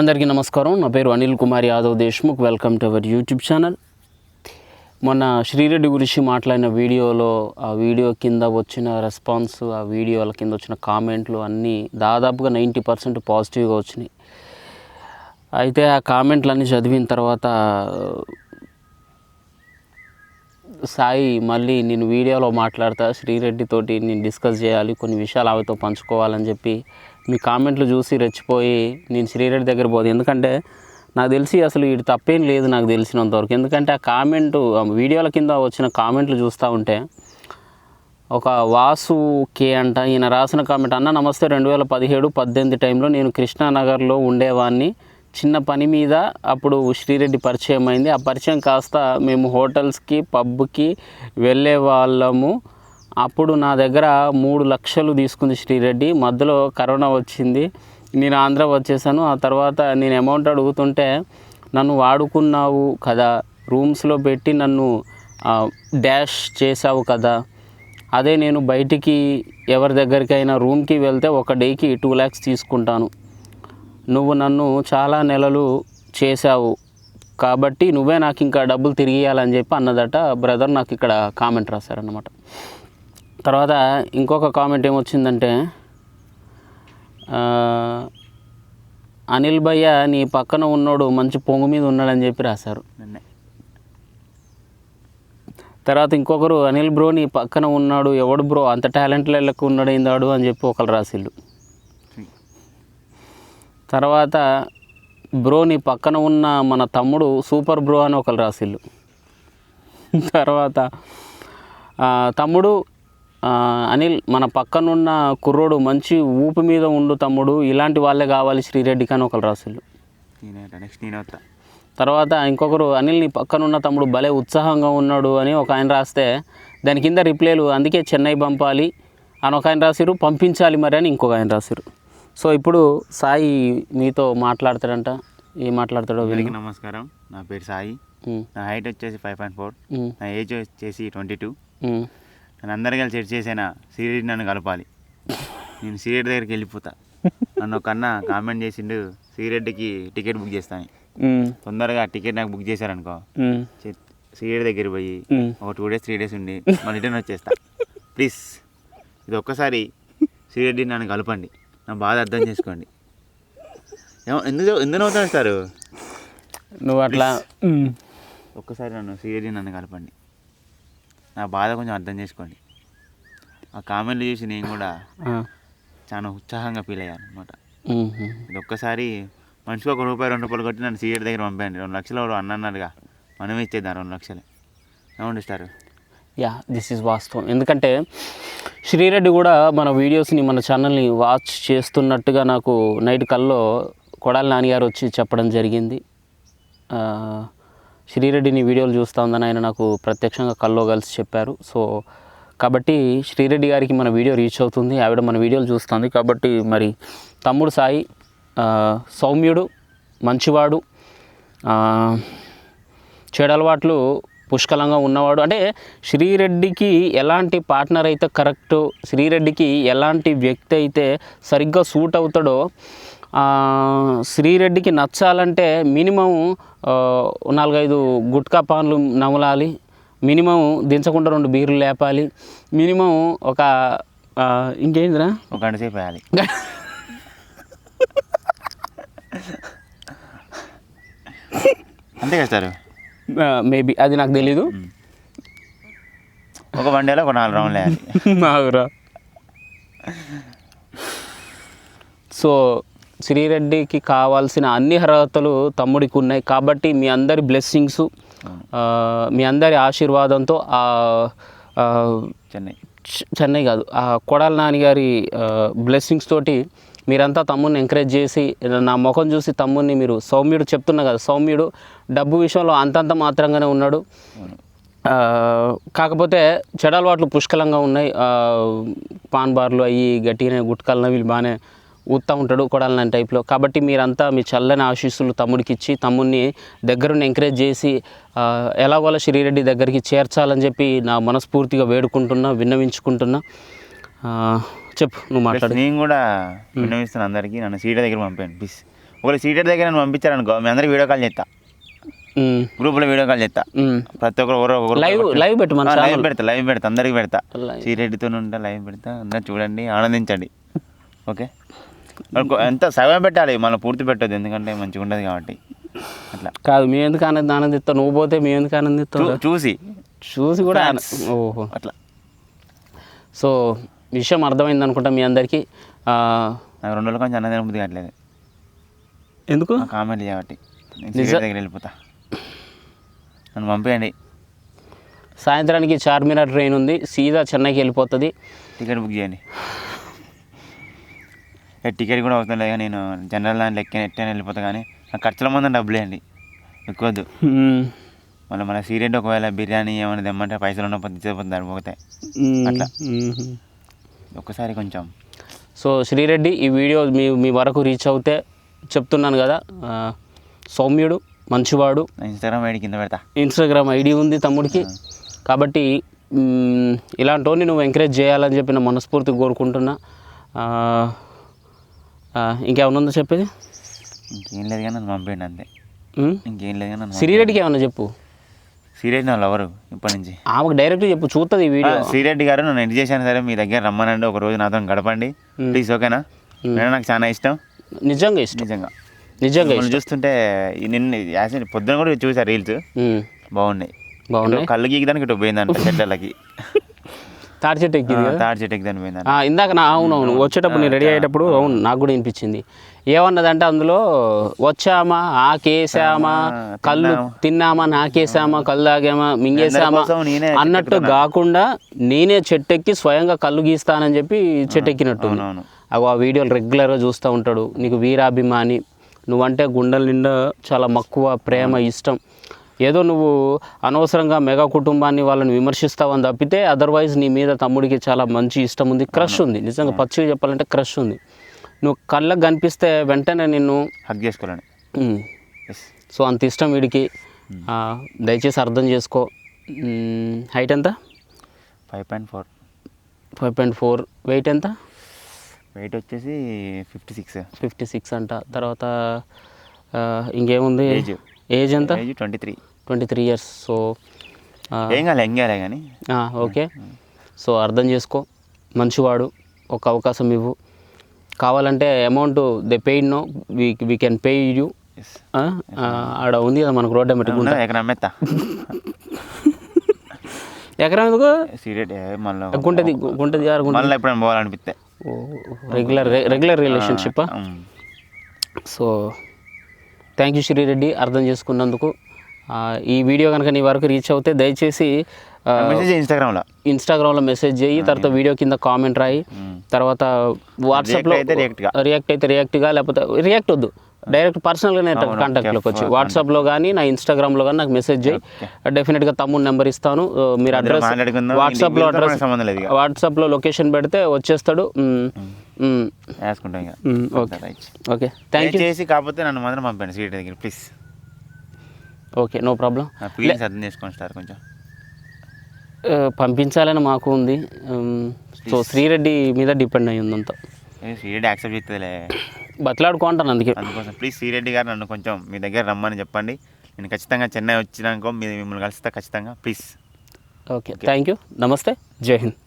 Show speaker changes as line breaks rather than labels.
అందరికీ నమస్కారం. నా పేరు Anil Kumar Yadav Deshmukh. Welcome to our YouTube channel మొన్న శ్రీరెడ్డి గురించి మాట్లాడిన వీడియోలో ఆ వీడియో కింద వచ్చిన రెస్పాన్స్ ఆ వీడియోల కింద వచ్చిన కామెంట్లు అన్నీ దాదాపుగా నైంటీ పర్సెంట్ పాజిటివ్గా వచ్చినాయి. అయితే ఆ కామెంట్లన్నీ చదివిన తర్వాత సాయి మళ్ళీ నేను వీడియోలో మాట్లాడతా శ్రీరెడ్డితోటి నేను డిస్కస్ చేయాలి కొన్ని విషయాలు ఆమెతో పంచుకోవాలని చెప్పి మీ కామెంట్లు చూసి రెచ్చిపోయి నేను శ్రీరెడ్డి దగ్గర పోదు. ఎందుకంటే నాకు తెలిసి అసలు వీడి తప్పేం లేదు నాకు తెలిసినంతవరకు. ఎందుకంటే ఆ కామెంటు ఆ వీడియోల కింద వచ్చిన కామెంట్లు చూస్తూ ఉంటే ఒక వాసు కే అంట ఈయన రాసిన కామెంట్ అన్న నమస్తే రెండు వేల పదిహేడు పద్దెనిమిది టైంలో నేను కృష్ణానగర్లో ఉండేవాడిని చిన్న పని మీద అప్పుడు శ్రీరెడ్డి పరిచయం అయింది. ఆ పరిచయం కాస్త మేము హోటల్స్కి పబ్కి వెళ్ళే వాళ్ళము. అప్పుడు నా దగ్గర మూడు లక్షలు తీసుకుంది శ్రీరెడ్డి మధ్యలో కరోనా వచ్చింది. నేను ఆంధ్ర వచ్చేసాను. ఆ తర్వాత నేను అమౌంట్ అడుగుతుంటే నన్ను వాడుకున్నావు కదా. రూమ్స్లో పెట్టి నన్ను డ్యాష్ డాష్ చేసావు కదా. అదే నేను బయటికి ఎవరి దగ్గరికైనా రూమ్కి వెళ్తే ఒక డేకి టూ ల్యాక్స్ తీసుకుంటాను. నువ్వు నన్ను చాలా నెలలు చేశావు. కాబట్టి నువ్వే నాకు ఇంకా డబ్బులు తిరిగి చెప్పి అన్నదట బ్రదర్ నాకు ఇక్కడ కామెంట్ రాశారనమాట తర్వాత ఇంకొక కామెంట్ ఏమొచ్చిందంటే అనిల్ భయ్య నీ పక్కన ఉన్నోడు మంచి పొంగు మీద ఉన్నాడని చెప్పి రాశారు. తర్వాత ఇంకొకరు అనిల్ బ్రో నీ పక్కన ఉన్నాడు. ఎవడు బ్రో? అంత టాలెంట్ లెక్క ఉన్నాడు ఏందాడు అని చెప్పి ఒకరు రాసిల్లు తర్వాత బ్రో నీ పక్కన ఉన్న మన తమ్ముడు సూపర్ బ్రో అని ఒకరు రాసిల్లు తర్వాత తమ్ముడు అనిల్ మన పక్కనున్న కుర్రోడు మంచి ఊపు మీద ఉండు తమ్ముడు ఇలాంటి వాళ్ళే కావాలి శ్రీరెడ్డికి అని ఒకరు రాసిల్లు
నేనేట నెక్స్ట్ నేను వస్తా
తర్వాత ఇంకొకరు అనిల్ నీ పక్కన ఉన్న తమ్ముడు భలే ఉత్సాహంగా ఉన్నాడు అని ఒక ఆయన రాస్తే దాని కింద రిప్లైలు అందుకే చెన్నై పంపాలి అని ఒక ఆయన రాసిరు పంపించాలి మరి అని ఇంకొక ఆయన రాసిరు. సో ఇప్పుడు సాయి మీతో మాట్లాడతాడంట ఏం మాట్లాడతాడో విని.
నమస్కారం. నా పేరు సాయి. నా హైట్ వచ్చేసి ఫైవ్ పాయింట్ ఫోర్ నా ఏజ్ వచ్చేసి ట్వంటీ టూ నన్ను అందరు కలిసి సెట్ చేసిన? సీరియడ్ నన్ను కలపాలి. నేను సీరియడ్ దగ్గరికి వెళ్ళిపోతా. నన్ను ఒక అన్న కామెంట్ చేసిండు సీరియడ్కి టికెట్ బుక్ చేస్తాను తొందరగా టికెట్ నాకు బుక్ చేశారనుకో. సీరియడ్ దగ్గర పోయి. ఒక టూ డేస్ త్రీ డేస్ ఉండి మళ్ళీ రిటర్న్ వచ్చేస్తా. ప్లీజ్ ఇది ఒక్కసారి సీరియడ్ని నన్ను కలపండి. నా బాధ అర్థం చేసుకోండి. ఏమో ఎందుకు ఎందుకు నవ్వుతారు సారు?
నువ్వు అట్లా
ఒక్కసారి నన్ను సీరియడ్ని నన్ను కలపండి. నా బాధ కొంచెం అర్థం చేసుకోండి. ఆ కామెంట్లు చూసి నేను కూడా చాలా ఉత్సాహంగా ఫీల్ అయ్యాను అనమాట. ఇది ఒక్కసారి మనిషికి ఒక రూపాయి రెండు రూపాయలు కొట్టి నన్ను సీరియడ్ దగ్గర పంపండి రెండు లక్షలు ఎవరు అన్న అన్నారుగా మనమే ఇచ్చేద్దాం రెండు లక్షలు. ఏమండి ఇస్తారు
యా దిస్ ఈజ్ వాస్తవం. ఎందుకంటే శ్రీరెడ్డి కూడా మన వీడియోస్ని మన ఛానల్ని వాచ్ చేస్తున్నట్టుగా నాకు నైట్ కల్లో కొడాలి నాన్నగారు వచ్చి చెప్పడం జరిగింది. శ్రీరెడ్డిని వీడియోలు చూస్తూ ఉందని ఆయన నాకు ప్రత్యక్షంగా కల్లో కలిసి చెప్పారు. సో కాబట్టి శ్రీరెడ్డి గారికి మన వీడియో రీచ్ అవుతుంది. ఆవిడ మన వీడియోలు చూస్తుంది. కాబట్టి మరి తమ్ముడు సాయి సౌమ్యుడు మంచివాడు చెడలవాట్లు పుష్కలంగా ఉన్నవాడు. అంటే శ్రీరెడ్డికి ఎలాంటి పార్ట్నర్ అయితే కరెక్ట్ శ్రీరెడ్డికి ఎలాంటి వ్యక్తి అయితే సరిగ్గా సూట్ అవుతాడో శ్రీరెడ్డికి నచ్చాలంటే మినిమం నాలుగైదు గుట్కా పాన్లు నమలాలి. మినిమం దించకుండా రెండు బీర్లు లేపాలి. మినిమం ఒక ఇంకేందిరా?
ఒక గంట సేపు వేయాలి. అంతే కదా సార్?
మేబీ అది నాకు తెలీదు.
ఒక వన్ డేలో ఒక నాలుగు రౌండ్లు వేయాలి.
నాగురా సో శ్రీరెడ్డికి కావాల్సిన అన్ని అర్హతలు తమ్ముడికి ఉన్నాయి కాబట్టి మీ అందరి బ్లెస్సింగ్స్ మీ అందరి ఆశీర్వాదంతో
చెన్నై.
చెన్నై కాదు ఆ కొడాల నాన్నగారి బ్లెస్సింగ్స్ తోటి మీరంతా తమ్ముడిని ఎంకరేజ్ చేసి నా ముఖం చూసి తమ్ముడిని మీరు సౌమ్యుడు చెప్తున్నా కదా సౌమ్యుడు డబ్బు విషయంలో అంతంత మాత్రంగానే ఉన్నాడు. కాకపోతే చెడలవాట్లు పుష్కలంగా ఉన్నాయి. పాన్ బార్లు అవి గట్టిగానే గుట్కాలను వీళ్ళు బాగానే ఊతా ఉంటాడు కొడాలని టైప్లో కాబట్టి మీరంతా మీ చల్లని ఆశీస్సులు తమ్ముడికి ఇచ్చి తమ్ముడిని దగ్గరుండి ఎంకరేజ్ చేసి ఎలాగోలా శ్రీరెడ్డి దగ్గరికి చేర్చాలని చెప్పి నా మనస్ఫూర్తిగా వేడుకుంటున్నా విన్నవించుకుంటున్నా. చెప్పు నువ్వు మాట్లాడు.
నేను కూడా విన్నవిస్తాను అందరికీ నన్ను సీడ దగ్గర పంపాను ప్లీజ్ ఒకవేళ సీటర్ దగ్గర నన్ను పంపించారనుకో మీ అందరికి వీడియో కాల్ చేస్తా. గ్రూప్లో వీడియో కాల్ చేస్తా. ప్రతి ఒక్కరు ఒకరు
లైవ్ లైవ్ పెట్టు మన
లైవ్ పెడతా లైవ్ పెడతా అందరికి పెడతా. సీరెడ్డితో ఉంటా లైవ్ పెడతా అందరు చూడండి ఆనందించండి. ఓకే? ఎంత సగం పెట్టాలి మనం పూర్తి పెట్టద్దు ఎందుకంటే మంచిగా ఉండదు కాబట్టి. అట్లా.
కాదు మేము ఎందుకు ఆనంద ఆనందిస్తావు నువ్వు పోతే మేము ఎందుకు ఆనందిస్తావు
చూసి.
చూసి కూడా. ఓహో.
అట్లా.
సో విషయం అర్థమైంది అనుకుంటా మీ అందరికీ.
రెండు రోజుల కొంచెం అన్నది బుద్ధి కావట్లేదు.
ఎందుకు?
కామెంట్ సీరియల్ దగ్గర వెళ్ళిపోతా. నన్ను పంపేయండి.
సాయంత్రానికి చార్మినార్ ట్రైన్ ఉంది. సీదా చెన్నైకి వెళ్ళిపోతుంది.
టికెట్ బుక్ చేయండి. టికెట్ కూడా అవసరం లేదు. నేను జనరల్ దాంట్లో ఎక్కి ఎట్టని వెళ్ళిపోతా కానీ నాకు ఖర్చుల మందం డబ్బులు వేయండి ఎక్కువద్దు. మళ్ళీ మన సీరియట్ ఒకవేళ బిర్యానీ ఏమైనా తెమ్మంటే పైసలు ఉన్నప్పుడు తీసేపోతుంది
మ్మ్.
అట్లా. ఒక్కసారి కొంచెం.
సో శ్రీరెడ్డి ఈ వీడియో మీ మీ వరకు రీచ్ అవుతే చెప్తున్నాను కదా సౌమ్యుడు మంచివాడు.
నా ఇన్స్టాగ్రామ్ ఐడి కింద పెడతా.
ఇన్స్టాగ్రామ్ ఐడి ఉంది తమ్ముడికి. కాబట్టి ఇలాంటి నువ్వు ఎంకరేజ్ చేయాలని చెప్పి నేను మనస్ఫూర్తిగా కోరుకుంటున్నా. ఇంకేమైనా ఉందో చెప్పేది?
ఇంకేం లేదు కానీ పంపేయండి అంతే? ఇంకేం లేదు కానీ నన్ను
శ్రీరెడ్డికి ఏమన్నా చెప్పు.
సీరియట్ నా లవరు ఇప్పటి నుంచి.
ఆమెకు డైరెక్ట్ చెప్పు చూస్తుంది వీడియో.
శ్రీరెడ్డి గారు నన్ను ఎండ్ చేశాను సరే మీ దగ్గర రమ్మనండి ఒక రోజు నాతో గడపండి. ప్లీజ్ ఓకేనా? నేను నాకు చాలా ఇష్టం.
నిజంగా ఇష్టం.
నిజంగా.
నిజంగా
చూస్తుంటే నిన్న యాక్చువల్లీ పొద్దున కూడా చూసా రీల్స్. బాగున్నాయి.
బాగున్నాయి.
కళ్ళు గీకదానికి ఇటు పోయిందంట చెట్లకి
తాడి చెట్టు ఎక్కింది కదా?
తాడి చెట్టు ఎక్కిదాని
ఇందాక నా అవును అవును వచ్చేటప్పుడు నేను రెడీ అయ్యేటప్పుడు అవును నాకు కూడా వినిపించింది. ఏమన్నదంటే అందులో వచ్చామా ఆకేసామా కళ్ళు తిన్నామా? నాకేసామా కళ్ళు తాగామా మింగేసామా అన్నట్టు కాకుండా నేనే చెట్టెక్కి స్వయంగా కళ్ళు గీస్తానని చెప్పి చెట్టెక్కినట్టు
అవునవును.
అగో ఆ వీడియోలు రెగ్యులర్గా చూస్తూ ఉంటాడు. నీకు వీరాభిమాని నువ్వంటే గుండెల నిండా చాలా మక్కువ ప్రేమ ఇష్టం. ఏదో నువ్వు అనవసరంగా మెగా కుటుంబాన్ని వాళ్ళని విమర్శిస్తావని తప్పితే అదర్వైజ్ నీ మీద తమ్ముడికి చాలా మంచి ఇష్టం ఉంది క్రష్ ఉంది. నిజంగా పచ్చిగా చెప్పాలంటే క్రష్ ఉంది. నువ్వు కళ్ళకు కనిపిస్తే వెంటనే నిన్ను
హక్ ఎస్
సో అంత ఇష్టం వీడికి. ఆ, దయచేసి అర్థం చేసుకో. హైట్ ఎంత?
Five point four
five point four weight ఎంత?
వెయిట్ వచ్చేసి ఫిఫ్టీ సిక్స్
ఫిఫ్టీ సిక్స్ అంట. తర్వాత ఇంకేముంది?
Age.
ఏజ్ ఎంత?
Age twenty three
twenty three years so
ఏం కాలే ఏం కాలే కానీ.
ఓకే. సో అర్థం చేసుకో. మంచివాడు ఒక అవకాశం ఇవ్వు. కావాలంటే amount they paid no we we can pay you ఆడ ఉంది కదా మనకు రోడ్ అమ్మటి గుంట.
ఎక్కడ అమ్మేస్తా
ఎకరం ఎందుకు? గుంటది గుంటది
మళ్ళీ ఎప్పుడైనా పోవాలనిపిస్తే
regular regular relationship. So thank you Sri Reddy అర్థం చేసుకున్నందుకు. ఈ వీడియో కనుక నీ వరకు రీచ్ అవుతే దయచేసి
ఇన్స్టాగ్రామ్లో
ఇన్స్టాగ్రామ్లో మెసేజ్ చేయి తర్వాత వీడియో కింద కామెంట్ రాయి. తర్వాత వాట్సాప్లో. రియాక్ట్ అయితే రియాక్ట్గా లేకపోతే రియాక్ట్ వద్దు. డైరెక్ట్ పర్సనల్గా నేను కాంటాక్ట్లోకి వచ్చి. వాట్సాప్లో కానీ నా ఇన్స్టాగ్రామ్లో కానీ నాకు మెసేజ్ చేయి. డెఫినెట్గా తమ్ముడు నెంబర్ ఇస్తాను. మీరు అడ్రస్. వాట్సాప్లో అడ్రస్. వాట్సాప్లో లొకేషన్ పెడితే వచ్చేస్తాడు.
వేసుకుంటాం ఇక.
ఓకే. ఓకే. థ్యాంక్ యూ
చేసి కాకపోతే నన్ను మాత్రం పంపండి. సీరియట్ దగ్గర please
okay no problem
feelings అర్థం చేసుకోండి సార్ కొంచెం.
పంపించాలని మాకు ఉంది. సో శ్రీరెడ్డి మీద డిపెండ్ అయ్యి ఉంది అంతా.
సీరియడ్ యాక్సెప్ట్ చేస్తుందిలే.
బతలాడుకుంటాను అందుకే.
అందుకోసం ప్లీజ్ సీరెడ్డి గారు నన్ను కొంచెం మీ దగ్గర రమ్మని చెప్పండి. నేను ఖచ్చితంగా చెన్నై వచ్చినాకో మీ మిమ్మల్ని కలుస్తా ఖచ్చితంగా. ప్లీజ్
ఓకే థ్యాంక్ యూ నమస్తే జై హింద్